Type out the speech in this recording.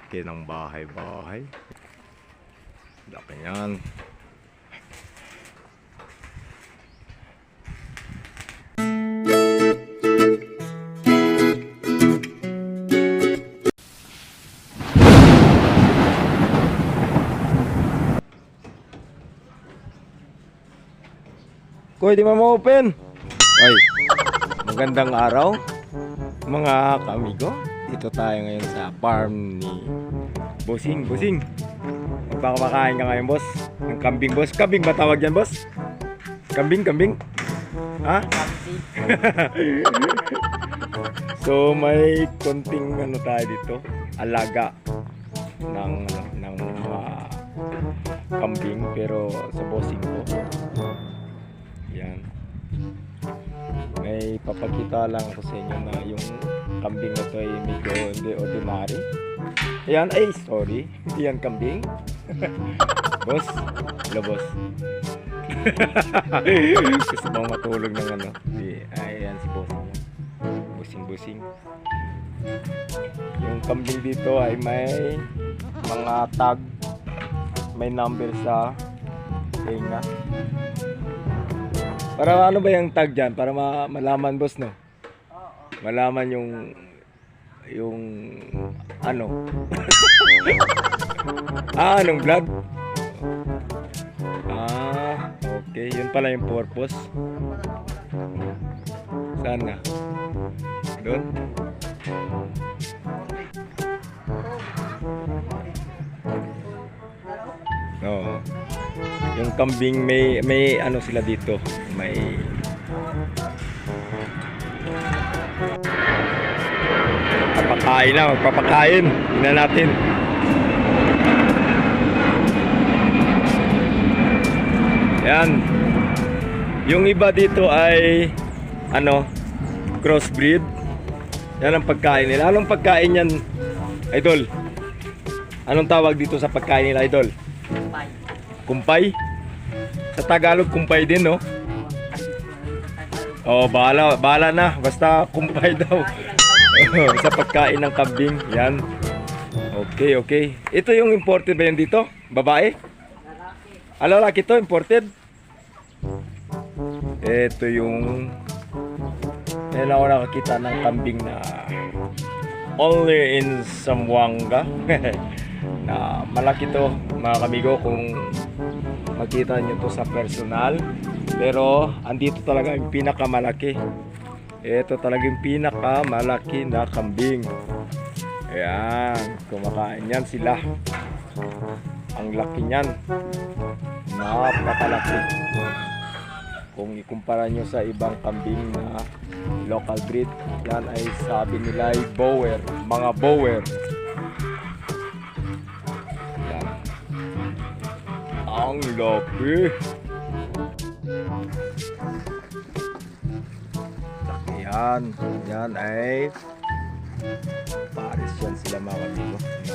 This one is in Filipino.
laki ng bahay-bahay. Laki yan. Kuya, di ma-open? Ay, magandang araw mga kamigo. Dito tayo ngayon sa farm ni Bossing. Bossing, magpapakain ka ngayon, boss. Ng kambing, boss. Kambing ba tawag yan, boss? Kambing, kambing? Ha? so, may konting ano tayo dito. Alaga ng, ng mga kambing. Pero sa bossing ko. Yan may papakita lang ako sa inyo na yung kambing na to ay medyo hindi ordinary. Ayan, ay sorry, hindi yan kambing. boss, boss. Gusto bang matulog ng ano? Ayan si boss. Busing busing. Yung kambing dito ay may mga tag, may number sa tenga. Para ano ba yung tag dyan? Para ma- malaman boss no? Malaman yung yung ano? ah, anong vlog? Ah, okay. Yun pala yung purpose. Saan na? Doon? Oo. Yung kambing may may ano sila dito, may Papakain na, magpapakain. Tingnan natin. Yan. Yung iba dito ay ano, crossbreed. Yan ang pagkain nila. Anong pagkain yan, Idol? Anong tawag dito sa pagkain nila, Idol? Kumpay? Sa Tagalog, kumpay din, no? Oh, bahala, bahala na. Basta kumpay daw. sa pagkain ng kambing. Yan. Okay, okay. Ito yung imported ba yan dito? Babae? Ano lalaki to? Imported? Ito yung... Yan ako nakakita ng kambing na only in Zamboanga. na malaki to mga kamigo kung makita nyo to sa personal. Pero andito talaga yung pinakamalaki. Ito talaga yung pinakamalaki na kambing. Ayan, kumakain yan sila. Ang laki niyan. Napakalaki. Kung ikumpara nyo sa ibang kambing na local breed, yan ay sabi nila ay bower, mga bower. Ang laki. Yan, yan ay Paris yan sila mga kamigo na